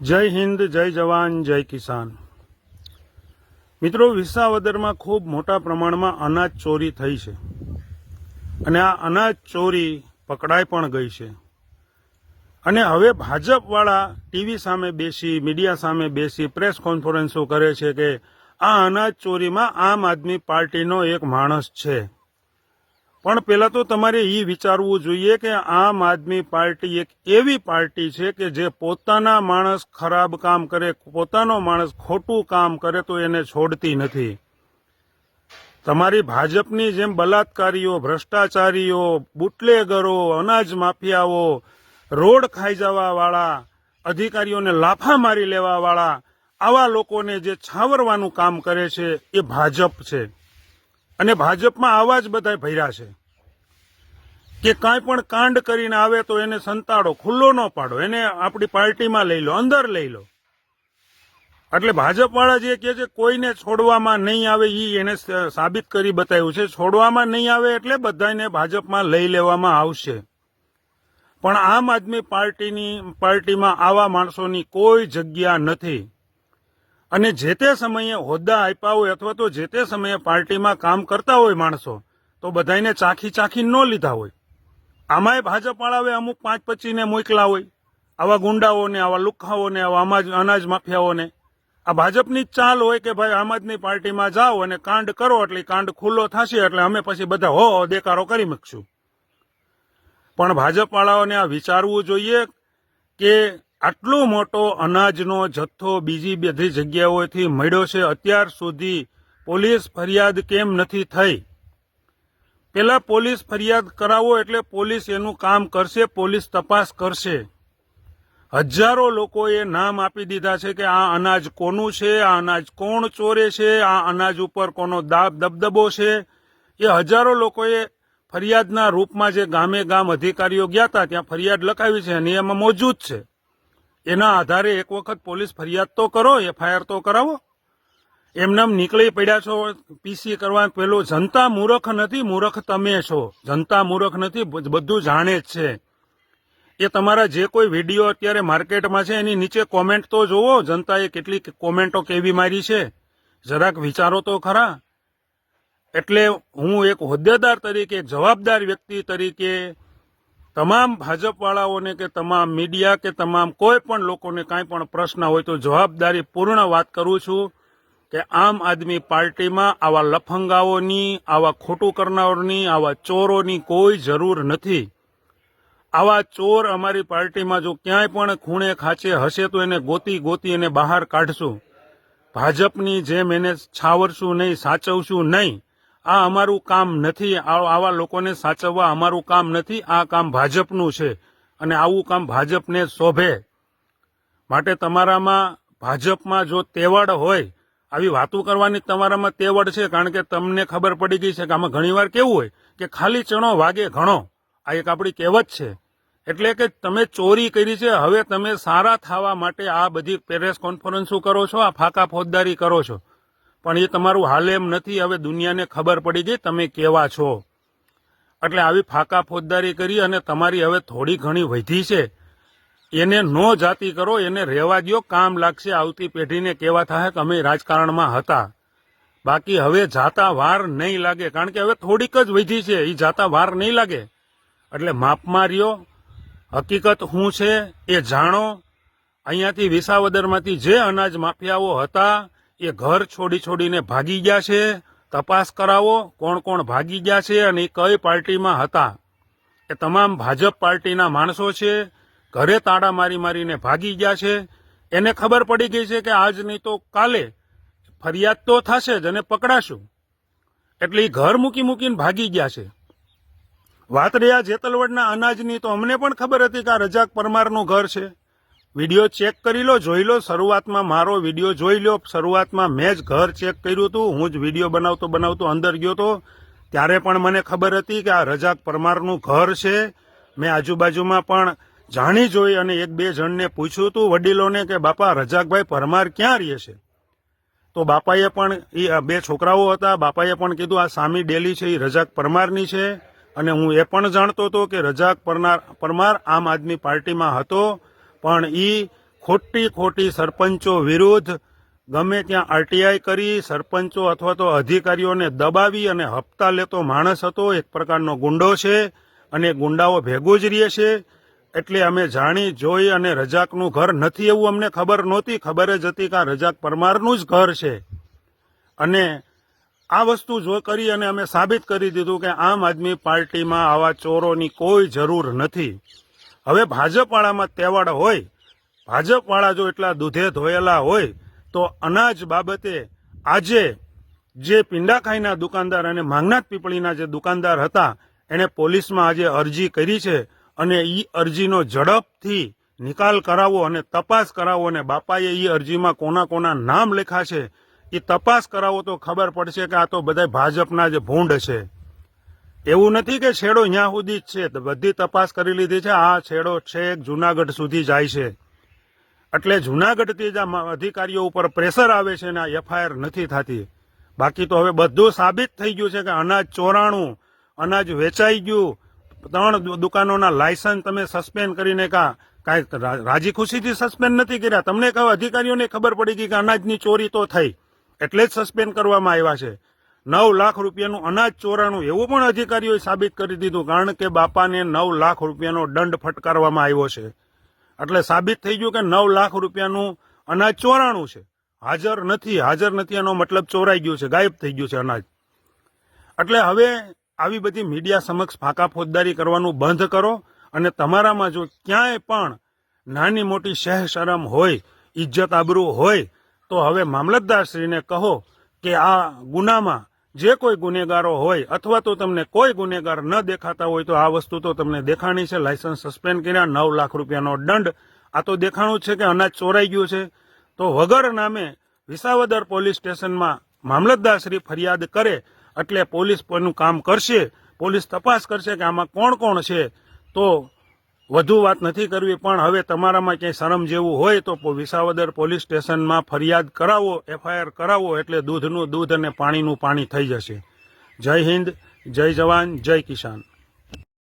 જય હિન્દ, જય જવાન, જય કિસાન. મિત્રો, વિસાવદરમાં ખૂબ મોટા પ્રમાણમાં અનાજ ચોરી થઈ છે. અને આ અનાજ ચોરી પકડાઈ પણ ગઈ છે. અને હવે ભાજપવાળા ટીવી સામે બેસી, મીડિયા સામે બેસી, પ્રેસ કોન્ફરન્સો કરે છે કે આ અનાજ ચોરીમાં આમ આદમી પાર્ટીનો એક માણસ છે. પણ પહેલાં તો તમારે એ વિચારવું જોઈએ કે આમ આદમી પાર્ટી એક એવી પાર્ટી છે કે જે પોતાના માણસ ખરાબ કામ કરે, પોતાનો માણસ ખોટું કામ કરે તો એને છોડતી નથી. તમારી ભાજપની જેમ બલાત્કારીઓ, ભ્રષ્ટાચારીઓ, બુટલેગરો, અનાજ માફિયાઓ, રોડ ખાઈ જવાવાળા અધિકારીઓને લાફા મારી લેવાવાળા, આવા લોકોને જે છાવરવાનું કામ કરે છે એ ભાજપ છે. અને ભાજપમાં આવા જ બધા ભર્યા છે. કે કાંઈ પણ કાંડ કરીને આવે તો એને સંતાડો, ખુલ્લો ન પાડો, એને આપણી પાર્ટીમાં લઈ લો, અંદર લઈ લો. એટલે ભાજપવાળા જે કહે છે, કોઈને છોડવામાં નહીં આવે એ એને સાબિત કરી બતાવ્યું છે. છોડવામાં નહીં આવે એટલે બધાને ભાજપમાં લઈ લેવામાં આવશે. પણ આમ આદમી પાર્ટીની, પાર્ટીમાં આવા માણસોની કોઈ જગ્યા નથી. અને જે તે સમયે હોદ્દા આપ્યા હોય અથવા તો જે તે સમયે પાર્ટીમાં કામ કરતા હોય માણસો, તો બધાને ચાખી ચાખી ન લીધા હોય. આમાંય ભાજપવાળાઓએ અમુક પાંચ પચીને મોકલા હોય. આવા ગુંડાઓને, આવા લુખાઓને આવા અનાજ અનાજ માફિયાઓને. આ ભાજપની જ ચાલ હોય કે ભાઈ આમ આદમી પાર્ટીમાં જાઓ અને કાંડ કરો એટલે કાંડ ખુલ્લો થશે એટલે અમે પછી બધા હો, દેકારો કરી મૂકશું. પણ ભાજપવાળાઓને આ વિચારવું જોઈએ કે આટલો મોટો અનાજનો જથ્થો બીજી બધી જગ્યાઓથી મળ્યો છે, અત્યાર સુધી પોલીસ ફરિયાદ કેમ નથી થઈ? પેલા પોલીસ ફરિયાદ કરાવો એટલે પોલીસ એનું કામ કરશે, પોલીસ તપાસ કરશે. હજારો લોકોએ નામ આપી દીધા છે કે આ અનાજ કોનું છે, આ અનાજ કોણ ચોરે છે, આ અનાજ ઉપર કોનો દાબ, દબદબો છે. એ હજારો લોકોએ ફરિયાદના રૂપમાં જે ગામે ગામ અધિકારીઓ ગયા હતા, ત્યાં ફરિયાદ લખાવી છે અને એમાં મોજૂદ છે. એના આધારે એક વખત પોલીસ ફરિયાદ તો કરો, એફઆઈઆર તો કરાવો. એમનામ નીકળી પડ્યા છો, પીસી કરવા પેલો જનતા મૂર્ખ નથી, મૂર્ખ તમે છો. જનતા મૂર્ખ નથી બધું જાણે જ છે. એ તમારા જે કોઈ વીડિયો અત્યારે માર્કેટમાં છે, એની નીચે કોમેન્ટ તો જુઓ, જનતાએ કેટલી કોમેન્ટો કેવી મારી છે. જરાક વિચારો તો ખરા. એટલે હું એક હોદ્દેદાર તરીકે, એક જવાબદાર વ્યક્તિ તરીકે તમામ ભાજપવાળાઓને કે તમામ મીડિયા કે તમામ કોઈ પણ લોકોને કાંઈ પણ પ્રશ્ન હોય તો જવાબદારી પૂર્ણ વાત કરું છું કે આમ આદમી પાર્ટીમાં આવા લફંગાઓની, આવા ખોટું કરનારોની, આવા ચોરોની કોઈ જરૂર નથી. આવા ચોર અમારી પાર્ટીમાં જો ક્યાંય પણ ખૂણે ખાંચે હશે તો એને ગોતી ગોતી એને બહાર કાઢશું. ભાજપની જેમ એને છાવરશું નહીં, સાચવશું નહીં. આ અમારું કામ નથી, આવા લોકોને સાચવવા અમારું કામ નથી, આ કામ ભાજપનું છે અને આવું કામ ભાજપને શોભે. માટે તમારામાં, ભાજપમાં જો તેવડ હોય, આવી વાતો કરવાની તમારામાં તેવડ છે, કારણ કે તમને ખબર પડી ગઈ છે કે આમાં ઘણીવાર કેવું હોય કે ખાલી ચણો વાગે ઘણો. આ એક આપણી કહેવત છે. એટલે કે તમે ચોરી કરી છે, હવે તમે સારા થવા માટે આ બધી પ્રેસ કોન્ફરન્સો કરો છો, આ ફાકા ફોજદારી કરો છો. પણ એ તમારું હાલ એમ નથી, હવે દુનિયાને ખબર પડી ગઈ, તમે કેવા છો. એટલે આવી ફાકા ફોજદારી કરી અને તમારી હવે થોડી ઘણી વધી છે. એને નો જાતિ કરો, એને રહેવા દ્યો, કામ લાગશે આવતી પેઢીને કેવા થાય કે અમે રાજકારણમાં હતા. બાકી હવે જાતા વાર નહીં લાગે, કારણ કે હવે થોડીક જ વધી છે એ જાતા વાર નહીં લાગે. એટલે માપમાં રહ્યો હકીકત શું છે એ જાણો. અહીંયાથી વિસાવદરમાંથી જે અનાજ માફિયાઓ હતા એ ઘર છોડી છોડીને ભાગી ગયા છે? તપાસ કરાવો, કોણ કોણ ભાગી ગયા છે અને એ કઈ પાર્ટીમાં હતા? એ તમામ ભાજપ પાર્ટીના માણસો છે, ઘરે તાળા મારી મારીને ભાગી ગયા છે. એને ખબર પડી ગઈ છે કે આજ નહીં તો કાલે ફરિયાદ તો થશે જ અને પકડાશું. એટલે એ ઘર મૂકી મૂકીને ભાગી ગયા છે. વાત રહ્યા જેતલવડના અનાજની તો અમને પણ ખબર હતી કે આ રજાક પરમારનું ઘર છે. વીડિયો ચેક કરી લો, જોઈ લો. શરૂઆતમાં મારો વીડિયો જોઈ લો. શરૂઆતમાં મેં જ ઘર ચેક કર્યું હતું. હું જ વીડિયો બનાવતો બનાવતો અંદર ગયો તો ત્યારે પણ મને ખબર હતી કે આ રજાક પરમારનું ઘર છે. મેં આજુબાજુમાં પણ જાણી જોઈ અને એક બે જણને પૂછ્યું હતું વડીલોને કે, બાપા, રજાકભાઈ પરમાર ક્યાં રહે છે? તો બાપાએ પણ એ બે છોકરાઓ હતા. બાપાએ પણ કીધું, આ સામી ડેલી છે એ રજાક પરમારની છે. અને હું એ પણ જાણતો હતો કે રજાક પરનાર, પરમાર આમ આદમી પાર્ટીમાં હતો. પણ એ ખોટી ખોટી સરપંચો વિરુદ્ધ ગમે ત્યાં આરટીઆઈ કરી, સરપંચો અથવા તો અધિકારીઓને દબાવી અને હપ્તા લેતો માણસ હતો, એક પ્રકારનો ગુંડો છે અને ગુંડાઓ ભેગું જ રહે છે. એટલે અમે જાણી, જોઈ અને રજાકનું ઘર નથી એવું અમને ખબર નહોતી. ખબર જ હતી કે આ રજાક પરમારનું જ ઘર છે. અને આ વસ્તુ જો કરી અને અમે સાબિત કરી દીધું કે આમ આદમી પાર્ટીમાં આવા ચોરોની કોઈ જરૂર નથી. હવે ભાજપવાળામાં તેવડ હોય, ભાજપવાળા જો એટલા દૂધે ધોયેલા હોય, તો અનાજ બાબતે આજે જે પિંડાખાઈના દુકાનદાર અને માંગનાથ પીપળીના જે દુકાનદાર હતા, એણે પોલીસમાં આજે અરજી કરી છે અને એ અરજીનો ઝડપથી નિકાલ કરાવો અને તપાસ કરાવો અને બાપાએ એ અરજીમાં કોના કોના નામ લખ્યા છે એ તપાસ કરાવો તો ખબર પડશે કે આ તો બધા ભાજપના જ ભૂંડ છે. એવું નથી કે છેડો ત્યાં સુધી જ છે. બધી તપાસ કરી લીધી છે. આ છેડો છેક જુનાગઢ સુધી જાય છે. એટલે જુનાગઢથી જ આ અધિકારીઓ ઉપર પ્રેશર આવે છે ને આ એફઆઈઆર નથી થતી. બાકી તો હવે બધું સાબિત થઈ ગયું છે કે અનાજ ચોરાણું, અનાજ વેચાઈ ગયું. ત્રણ દુકાનોના લાયસન્સ તમે સસ્પેન્ડ કરીને કા કાંઈ રાજી ખુશીથી સસ્પેન્ડ નથી કર્યા? તમને કહો અધિકારીઓને ખબર પડી ગઈ કે અનાજની ચોરી તો થઈ. એટલે જ સસ્પેન્ડ કરવામાં આવ્યા છે. નવ લાખ રૂપિયાનું અનાજ ચોરાણું એવું પણ અધિકારીઓએ સાબિત કરી દીધું, કારણ કે બાપાને નવ લાખ રૂપિયાનો દંડ ફટકારવામાં આવ્યો છે. એટલે સાબિત થઈ ગયું કે નવ લાખ રૂપિયાનું અનાજ ચોરાણું છે. હાજર નથી હાજર નથી એનો મતલબ ચોરાઈ ગયું છે, ગાયબ થઈ ગયું છે અનાજ. એટલે હવે આવી બધી મીડિયા સમક્ષ ફાંકા ફોજદારી કરવાનું બંધ કરો અને તમારામાં જો ક્યાંય પણ નાની મોટી શહેર શરમ હોય ઇજ્જત આબરૂ હોય, તો હવે મામલતદારશ્રીને કહો કે આ ગુનામાં જે કોઈ ગુનેગારો હોય અથવા તો તમને કોઈ ગુનેગાર ન દેખાતા હોય તો આ વસ્તુ તો તમને દેખાણી છે. લાયસન્સ સસ્પેન્ડ કર્યા, નવ લાખ રૂપિયાનો દંડ. આ તો દેખાણું છે કે અનાજ ચોરાઈ ગયું છે. તો વગર નામે વિસાવદર પોલીસ સ્ટેશનમાં મામલતદારશ્રી ફરિયાદ કરે એટલે પોલીસ એનું કામ કરશે. પોલીસ તપાસ કરશે કે આમાં કોણ કોણ છે. તો વધુ વાત નથી કરવી, પણ હવે તમારામાં ક્યાંય શરમ જેવું હોય તો વિસાવદર પોલીસ સ્ટેશનમાં ફરિયાદ કરાવો, એફઆઈઆર કરાવો, એટલે દૂધનું દૂધ અને પાણીનું પાણી થઈ જશે. જય હિન્દ, જય જવાન, જય કિસાન.